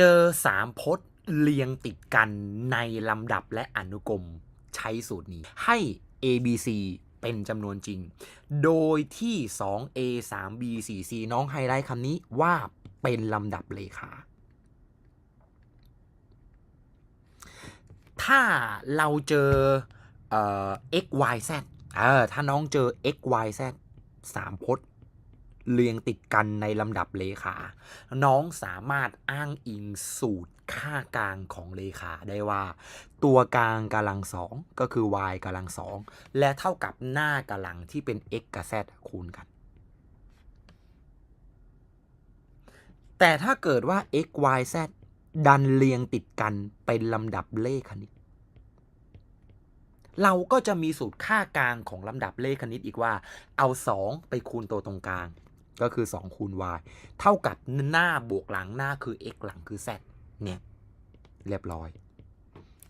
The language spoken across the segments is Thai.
เจอสามพจน์เรียงติดกันในลำดับและอนุกรมใช้สูตรนี้ให้ a b c เป็นจำนวนจริง โดยที่ 2a 3b 4c น้องไฮไลท์คำนี้ว่าเป็นลำดับเลขา ถ้าเราเจอเอ่อ x y z เออถ้าน้องเจอ x y z สามพจน์ เรียงติดกันในลำดับเลขา น้องสามารถอ้างอิงสูตรค่ากลางของเลขาได้ว่า ตัวกลางกำลังสองก็คือ y กำลังสองและเท่ากับหน้ากำลังที่เป็น x กับ z คูณกัน แต่ถ้าเกิดว่า x y z ดันเรียงติดกันเป็นลำดับเลขคณิต เราก็จะมีสูตรค่ากลางของลำดับเลขคณิตอีกว่า เอา 2 ไปคูณตัวตรงกลาง ก็คือ 2 คูณ y เท่ากับหน้าบวกหลังหน้าคือ x หลังคือ z เนี่ย เรียบร้อย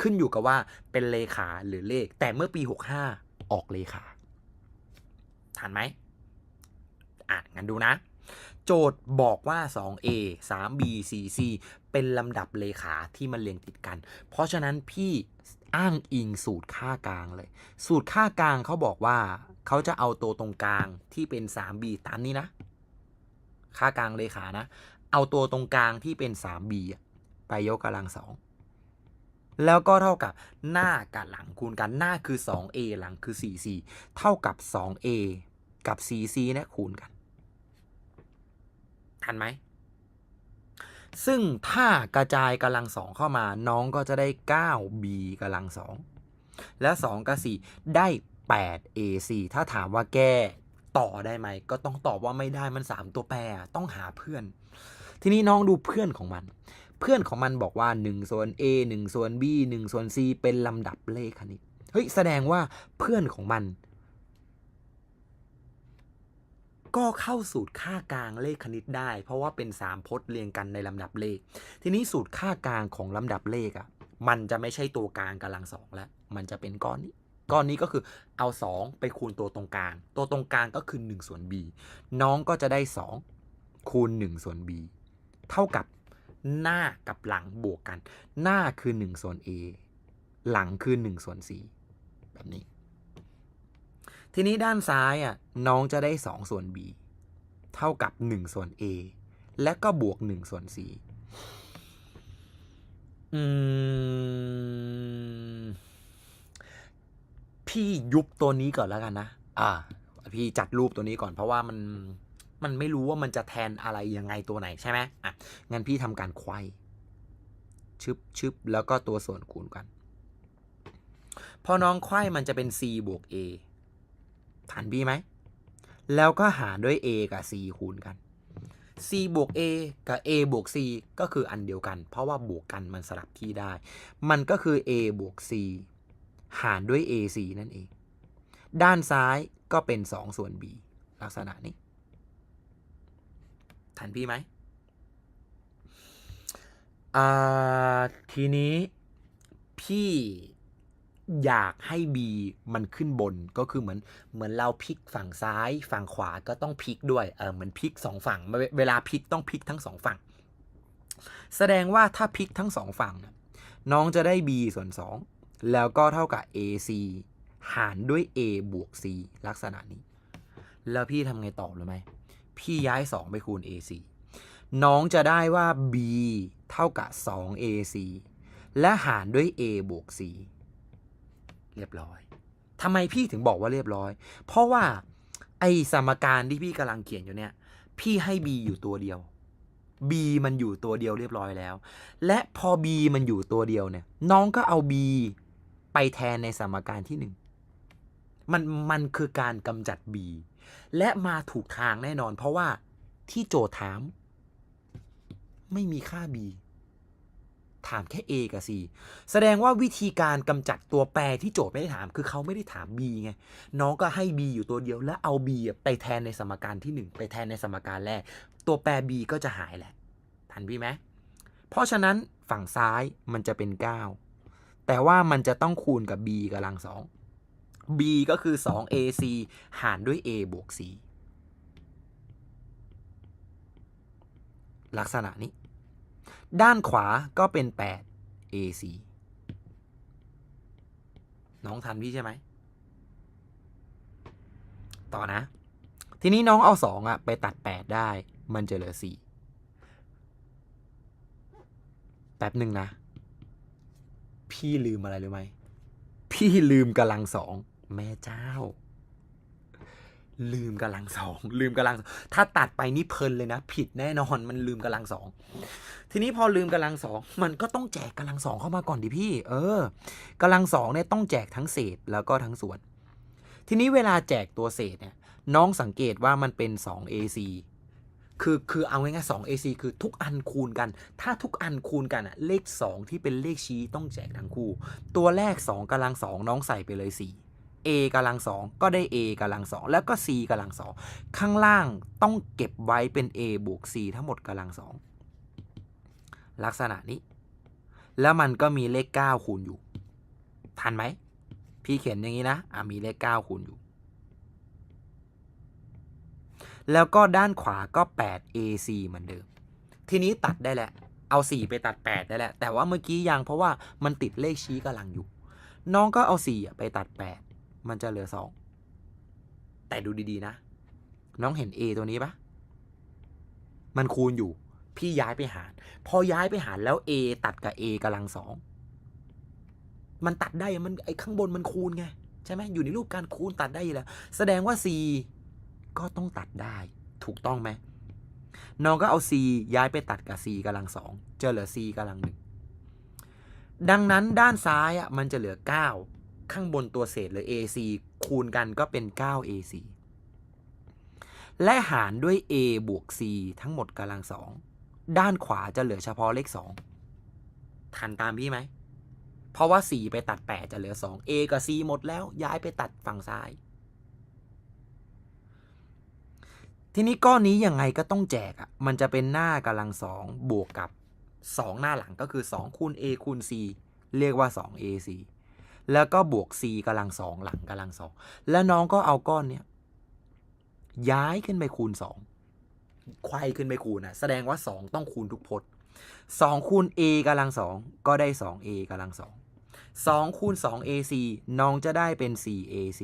ขึ้นอยู่กับว่าเป็นเลขาหรือเลข แต่เมื่อปี 65 ออกเลขาทันไหมอะงั้นดูนะ โจทย์บอกว่า 2a 3b 4c เป็นลำดับเลขาที่มันเรียงติดกัน เพราะฉะนั้นพี่อ้างอิงสูตรค่ากลางเลย สูตรค่ากลางเขาบอกว่าเขาจะเอาตัวตรงกลางที่เป็น 3b ตามนี้นะ ค่ากลางเลขานะ เอาตัวตรงกลางที่เป็น 3b ไปยกกำลังสองแล้วก็เท่ากับหน้ากับหลังคูณกันหน้าคือ 2a หลังคือ 4c เท่ากับ 2a กับ 4c นี่ยคูณกัน ทันไหม ซึ่งถ้ากระจายกำลังสองเข้ามาน้องก็จะได้ 9b กำลังสองและ 2 กับ 4 ได้ 8ac ถ้าถามว่าแก้ ต่อได้ไหม ก็ต้องตอบว่าไม่ได้มัน 3 ตัวแปรต้องหาเพื่อน ทีนี้น้องดูเพื่อนของมัน เพื่อนของมันบอกว่า1ส่วน a 1ส่วน b 1ส่วน c เป็นลำดับเลขคณิตเฮ้ยแสดงว่าเพื่อนของมัน ก็เข้าสูตรค่ากลางเลขคณิตได้ เพราะว่าเป็น3พจน์เรียงกันในลำดับเลข ทีนี้สูตรค่ากลางของลำดับเลขอะ่ะมันจะไม่ใช่ตัวกลางกำลังสองแล้ว มันจะเป็นก้อนนี้ ก้อนนี้ก็คือเอา 2 ไปคูณตัวตรงกลาง ตัวตรงกลางก็คือ1ส่วน b น้องก็จะได้ 2 คูณ1ส่วน b เท่ากับหน้ากับหลังบวกกัน หน้าคือ1ส่วน a หลังคือ1ส่วน c แบบนี้ ทีนี้ด้านซ้ายอะน้องจะได้ 2 ส่วน b เท่ากับ 1 ส่วน a และก็บวก 1 ส่วน c อืม พี่ยุบตัวนี้ก่อนแล้วกันนะ อ่า พี่จัดรูปตัวนี้ก่อนเพราะว่ามันมันไม่รู้ว่ามันจะแทนอะไรยังไงตัวไหนใช่ไหมอะ งั้นพี่ทำการควายชึบชึบแล้วก็ตัวส่วนคูณกัน พอน้องควายมันจะเป็น c บวก a ทันพี่ไหม แล้วก็หารด้วย a กับ c คูณกัน c บวก a กับ a บวก c ก็คืออันเดียวกัน เพราะว่าบวกกันมันสลับที่ได้ มันก็คือ a บวก c หารด้วย ac นั่นเอง ด้านซ้ายก็เป็น 2 ส่วน b ลักษณะนี้ ทันพี่ไหม ทีนี้พี่อยากให้ b มันขึ้นบนก็คือเหมือนเหมือนเราพลิกฝั่งซ้าย ฝั่งขวาก็ต้องพลิกด้วย เออเหมือนพลิกสองฝั่ง เวลาพลิกต้องพลิกทั้งสองฝั่ง แสดงว่าถ้าพลิกทั้งสองฝั่ง น้องจะได้ b ส่วน2 แล้วก็เท่ากับ ac หารด้วย a บวก c ลักษณะนี้ แล้วพี่ทำไงต่อรู้ไหม พี่ย้าย 2 ไปคูณ ac น้องจะได้ว่า b เท่ากับ 2ac และหารด้วย a บวก c เรียบร้อยทำไมพี่ถึงบอกว่าเรียบร้อย เพราะว่าไอสมการที่พี่กำลังเขียนอยู่เนี่ย พี่ให้ b อยู่ตัวเดียว b มันอยู่ตัวเดียวเรียบร้อยแล้ว และพอ b มันอยู่ตัวเดียวเนี่ย น้องก็เอา b ไปแทนในสมการที่หนึ่งมันมันคือการกำจัด b และมาถูกทางแน่นอน เพราะว่าที่โจทย์ถาม ไม่มีค่า b ถามแค่ a กับ c แสดงว่าวิธีการกำจัดตัวแปรที่โจทย์ไม่ได้ถาม คือเขาไม่ได้ถาม b ไง น้องก็ให้ b อยู่ตัวเดียวแล้วเอา b ไปแทนในสมการที่ 1 ไปแทนในสมการแรก ตัวแปร b ก็จะหายแหละ ทันพี่ไหมเพราะฉะนั้นฝั่งซ้ายมันจะเป็น 9 แต่ว่ามันจะต้องคูณกับ b กำลังสอง b ก็คือ 2ac หารด้วย a บวก c ลักษณะนี้ ด้านขวาก็เป็น 8 AC น้องทันพี่ใช่ไหม ต่อนะ ทีนี้น้องเอา 2อะ ไปตัด 8 ได้ มันจะเหลือ 4 แป๊บหนึ่งนะ พี่ลืมอะไรหรู้ไหมพี่ลืมกำลังสองแม่เจ้า ลืมกำลังสองลืมกำลัง ถ้าตัดไปนี่เพลินเลยนะ ผิดแน่นอนมันลืมกำลังสองทีนี้พอลืมกำลังสองมันก็ต้องแจกกำลังสองเข้ามาก่อนดิพี่ เออกำลังสองเนี่ยต้องแจกทั้งเศษแล้วก็ทั้งส่วน ทีนี้เวลาแจกตัวเศษเนี่ยน้องสังเกตว่ามันเป็น 2 AC คือคือเอาง่ายๆ2 AC คือทุกอันคูณกัน ถ้าทุกอันคูณกันอะเลข 2 ที่เป็นเลขชี้ต้องแจกทั้งคู่ ตัวแรก 2กำลังสองน้องใส่ไปเลย 4 A กำลังสองก็ได้ A กำลังสองแล้วก็ C กำลังสองข้างล่างต้องเก็บไว้เป็น A บวก C ทั้งหมดกำลังสองลักษณะนี้ แล้วมันก็มีเลข 9 คูณอยู่ ทันไหม พี่เขียนอย่างนี้นะอะมีเลข 9 คูณอยู่ แล้วก็ด้านขวาก็ 8 AC เหมือนเดิม ทีนี้ตัดได้แหละ เอา 4 ไปตัด 8 ได้แหละ แต่ว่าเมื่อกี้ยังเพราะว่ามันติดเลขชี้กำลังอยู่ น้องก็เอา 4 ไปตัด 8 มันจะเหลือ 2 แต่ดูดีๆนะ น้องเห็น A ตัวนี้ปะมันคูณอยู่ พี่ย้ายไปหาร พอย้ายไปหารแล้ว A ตัดกับ A กำลังสองมันตัดได้ มันไอ้ข้างบนมันคูณไง ใช่ไหมอยู่ในรูปการคูณตัดได้อยู่แล้ว แสดงว่า C ก็ต้องตัดได้ถูกต้องไหมน้องก็เอา c ย้ายไปตัดกับ c กำลังสองจะเหลือ c กำลังหนึ่งดังนั้นด้านซ้ายอะมันจะเหลือ 9 ข้างบนตัวเศษหรือ ac คูณกันก็เป็น 9 ac และหารด้วย a บวก c ทั้งหมดกำลังสองด้านขวาจะเหลือเฉพาะเลข 2 ทันตามพี่ไหม เพราะว่า 4 ไปตัด 8 จะเหลือ 2 a กับ c หมดแล้วย้ายไปตัดฝั่งซ้าย ทีนี้ก้อนนี้ยังไงก็ต้องแจกอะ่ะมันจะเป็นหน้ากำลังสองบวกกับ 2 หน้าหลังก็คือ2คูณ a คูณ c เรียกว่า 2 ac แล้วก็บวก c กำลังสองหลังกำลังสองแล้วน้องก็เอาก้อนเนี้ยย้ายขึ้นไปคูณ2ควายขึ้นไปคูณนะแสดงว่า 2 ต้องคูณทุกพจน์2คูณ a กำลังสองก็ได้ 2a กำลังสอง2คูณ 2ac น้องจะได้เป็น 4ac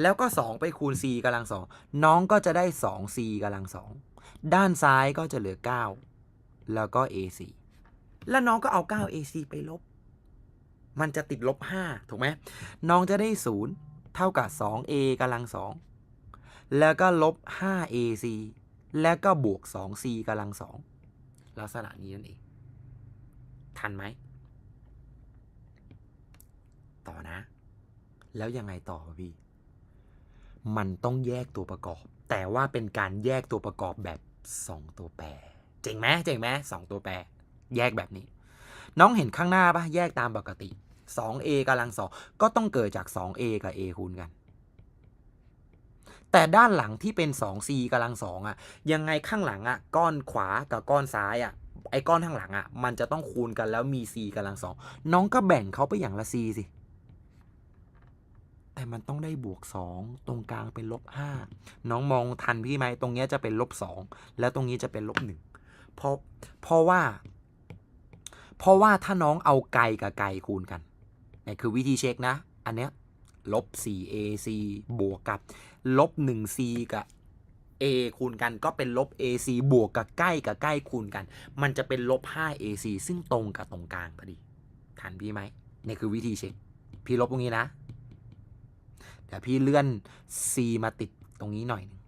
แล้วก็ 2 ไปคูณ c กำลังสองน้องก็จะได้ 2c กำลังสองด้านซ้ายก็จะเหลือ 9 แล้วก็ ac แล้วน้องก็เอา 9 ac ไปลบ มันจะติดลบ 5 ถูกไหมน้องจะได้ 0 เท่ากับ 2a กำลังสองแล้วก็ลบ 5ac แล้วก็บวก 2c กำลังสองลักษณะนี้นั่นเอง ทันไหม ต่อนะ แล้วยังไงต่อพี่ มันต้องแยกตัวประกอบ แต่ว่าเป็นการแยกตัวประกอบแบบ 2 ตัวแปร เจ๋งไหมเจ๋งไหมสองตัวแปร แยกแบบนี้ น้องเห็นข้างหน้าปะแยกตามปกติ 2a กำลังสองก็ต้องเกิดจาก 2a กับ a คูณกัน แต่ด้านหลังที่เป็น 2c กำลังสองอะยังไงข้างหลังอะก้อนขวากับก้อนซ้ายอะไอ้ก้อนข้างหลังอะมันจะต้องคูณกันแล้วมี c กำลังสองน้องก็แบ่งเขาไปอย่างละ c สิ มันต้องได้บวก 2 ตรงกลางเป็นลบ5น้องมองทันพี่ไหมตรงนี้จะเป็นลบ2แล้วตรงนี้จะเป็นลบ1เพราะเพราะว่า เพราะว่าถ้าน้องเอาไกลกับไกลคูณกันนี่คือวิธีเช็คนะ อันเนี้ยลบ 4ac บวกกับลบ 1c กับ a คูณกันก็เป็นลบ ac บวกกับใกล้กับใกล้คูณกัน มันจะเป็นลบ 5ac ซึ่งตรงกับตรงกลางพอดี ทันพี่ไหมนี่คือวิธีเช็ค พี่ลบตรงนี้นะ เดี๋ยวพี่เลื่อน C มาติดตรงนี้หน่อยหนึง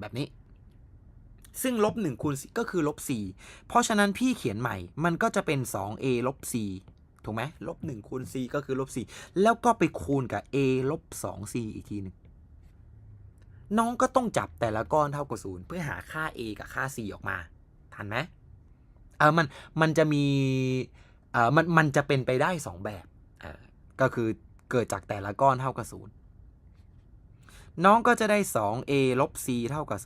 แบบนี้ ซึ่งลบ1คูณก็คือลบ4เพราะฉะนั้นพี่เขียนใหม่ มันก็จะเป็น 2a ลบ4ถูกไหมลบ1คูณ c ก็คือลบ4แล้วก็ไปคูณกับ a ลบ 2c อีกทีหนึ่งน้องก็ต้องจับแต่ละก้อนเท่ากับ0เพื่อหาค่า a กับค่า c ออกมา ทันไหมเออมัน มันจะมี อ่อมันมันจะเป็นไปได้ 2 แบบอ่อก็คือเกิดจากแต่ละก้อนเท่ากับ0น้องก็จะได้ 2a ลบ c เท่ากับ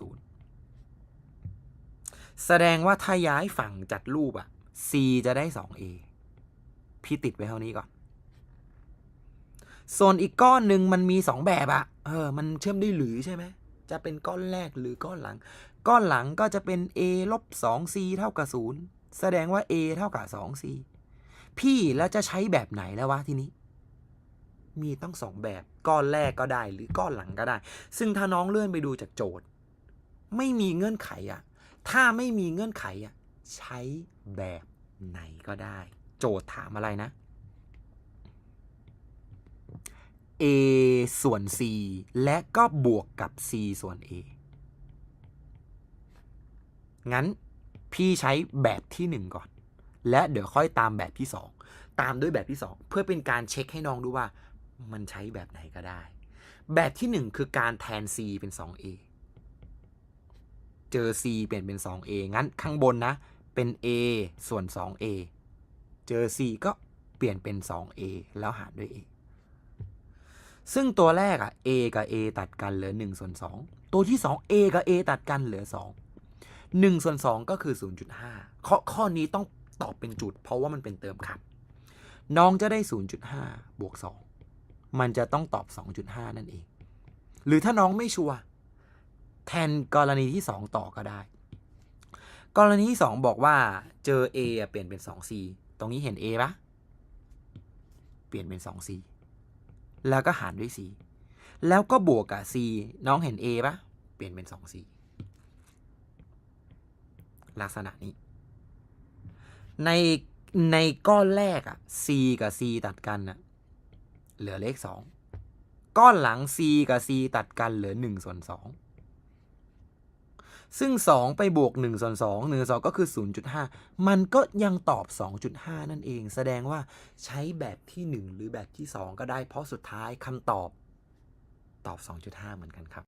0แสดงว่าถ้าย้ายฝั่งจัดรูปอะ c จะได้ 2a พี่ติดไว้เท่านี้ก่อน ส่วนอีกก้อนหนึ่งมันมีสองแบบอะเออ มันเชื่อมได้หรือใช่ไหม จะเป็นก้อนแรกหรือก้อนหลัง ก้อนหลังก็จะเป็น a ลบ 2 c เท่ากับ0แสดงว่า a เท่ากับ 2 c พี่แล้วจะใช้แบบไหนแล้ววะทีนี้ มีต้องสองแบบก้อนแรกก็ได้หรือก้อนหลังก็ได้ ซึ่งถ้าน้องเลื่อนไปดูจากโจทย์ ไม่มีเงื่อนไขอะถ้าไม่มีเงื่อนไขอะใช้แบบไหนก็ได้ โจทย์ถามอะไรนะ a ส่วน c และก็บวกกับ c ส่วน a งั้นพี่ใช้แบบที่ 1 ก่อน และเดี๋ยวค่อยตามแบบที่ 2 ตามด้วยแบบที่ 2 เพื่อเป็นการเช็คให้น้องดูว่า มันใช้แบบไหนก็ได้ แบบที่ 1 คือการแทน c เป็น 2a เจอ c เปลี่ยนเป็น 2a งั้นข้างบนนะ เป็น a ส่วน 2a เจอ c ก็เปลี่ยนเป็น 2a แล้วหารด้วย a ซึ่งตัวแรกอะ a กับ a ตัดกันเหลือ1ส่วน2ตัวที่ 2 a กับ a ตัดกันเหลือ 2 1ส่วน2ก็คือ 0.5ข้อข้อนี้ต้อง ตอบเป็นจุด เพราะว่ามันเป็นเติมคำน้องจะได้ 0.5 บวก 2 มันจะต้องตอบ 2.5 นั่นเอง หรือถ้าน้องไม่ชัวร์แทนกรณีที่ 2 ต่อก็ได้ กรณีที่ 2 บอกว่าเจอ a เปลี่ยนเป็น 2c ตรงนี้เห็น a ปะเปลี่ยนเป็น 2c แล้วก็หารด้วย c แล้วก็บวกกับ c น้องเห็น a ปะเปลี่ยนเป็น 2c ลักษณะนี้ ในในก้อนแรกอะ c กับ c ตัดกันอะเหลือเลข2ก้อนหลัง c กับ c ตัดกันเหลือ1ส่วน2ซึ่ง 2 ไปบวก1ส่วน2 1 2 ก็คือ 0.5 มันก็ยังตอบ 2.5 นั่นเอง แสดงว่าใช้แบบที่ 1 หรือแบบที่ 2 ก็ได้เพราะสุดท้ายคำตอบตอบ 2.5 เหมือนกันครับ